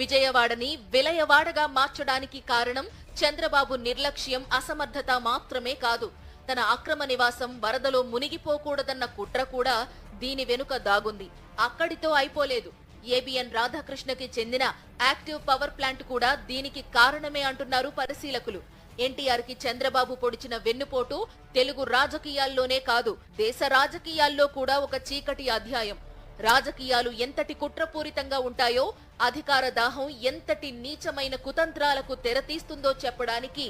విజయవాడని విలయవాడగా మార్చడానికి కారణం చంద్రబాబు నిర్లక్ష్యం అసమర్థత మాత్రమే కాదు. తన అక్రమ నివాసం వరదలో మునిగిపోకూడదన్న కుట్ర కూడా దీని వెనుక దాగుంది. అక్కడితో అయిపోలేదు. ఏబిఎన్ రాధాకృష్ణకి చెందిన యాక్టివ్ పవర్ ప్లాంట్ కూడా దీనికి కారణమే అంటున్నారు పరిశీలకులు. ఎన్టీఆర్కి చంద్రబాబు పొడిచిన వెన్నుపోటు తెలుగు రాజకీయాల్లోనే కాదు దేశ రాజకీయాల్లో కూడా ఒక చీకటి అధ్యాయం. రాజకీయాలు ఎంతటి కుట్రపూరితంగా ఉంటాయో అధికార దాహం ఎంతటి నీచమైన కుతంత్రాలకు తెరతీస్తుందో చెప్పడానికి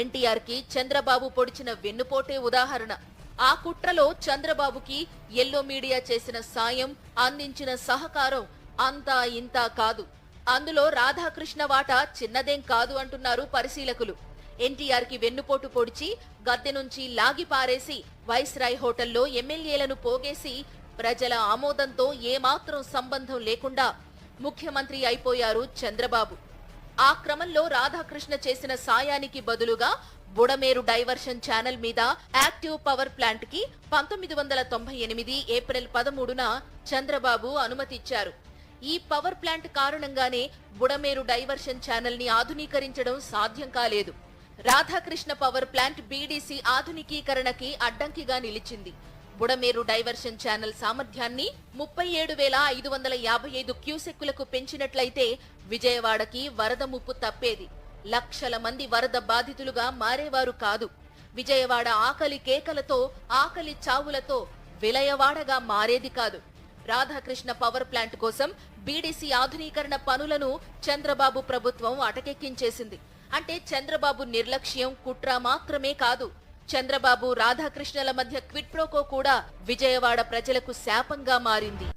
ఎన్టీఆర్కి చంద్రబాబు పొడిచిన వెన్నుపోటే ఉదాహరణ. ఆ కుట్రలో చంద్రబాబుకి ఎల్లో మీడియా చేసిన సాయం అందించిన సహకారం అంతా ఇంతా కాదు. అందులో రాధాకృష్ణ వాటా చిన్నదేం కాదు అంటున్నారు పరిశీలకులు. ఎన్టీఆర్కి వెన్నుపోటు పొడిచి గద్దె నుంచి లాగి పారేసి వైస్రాయ్ హోటల్లో ఎమ్మెల్యేలను పోగేసి ప్రజల ఆమోదంతో ఏమాత్రం సంబంధం లేకుండా ముఖ్యమంత్రి అయిపోయారు చంద్రబాబు. ఆ క్రమంలో రాధాకృష్ణ చేసిన సాయానికి బదులుగా బుడమేరు డైవర్షన్ ఛానల్ మీద యాక్టివ్ పవర్ ప్లాంట్కి పంతొమ్మిది వందల తొంభై ఎనిమిది ఏప్రిల్ పదమూడున చంద్రబాబు అనుమతిచ్చారు. ఈ పవర్ ప్లాంట్ కారణంగానే బుడమేరు డైవర్షన్ ఛానల్ని ఆధునీకరించడం సాధ్యం కాలేదు. రాధాకృష్ణ పవర్ ప్లాంట్ బీడీసీ ఆధునికీకరణకి అడ్డంకిగా నిలిచింది. బుడమేరు డైవర్షన్ ఛానల్ సామర్థ్యాన్ని ముప్పై ఏడు వేల ఐదు వందల యాభై ఐదు క్యూసెక్కులకు పెంచినట్లయితే విజయవాడకి వరద ముప్పు తప్పేది. లక్షల మంది వరద బాధితులుగా మారేవారు కాదు. విజయవాడ ఆకలి కేకలతో ఆకలి చావులతో విలయవాడగా మారేది కాదు. రాధాకృష్ణ పవర్ ప్లాంట్ కోసం బీడీసీ ఆధునీకరణ పనులను చంద్రబాబు ప్రభుత్వం అటకెక్కించేసింది. అంటే చంద్రబాబు నిర్లక్ష్యం కుట్ర మాత్రమే కాదు. చంద్రబాబు రాధాకృష్ణల మధ్య క్విట్ ప్రోకో కూడా విజయవాడ ప్రజలకు శాపంగా మారింది.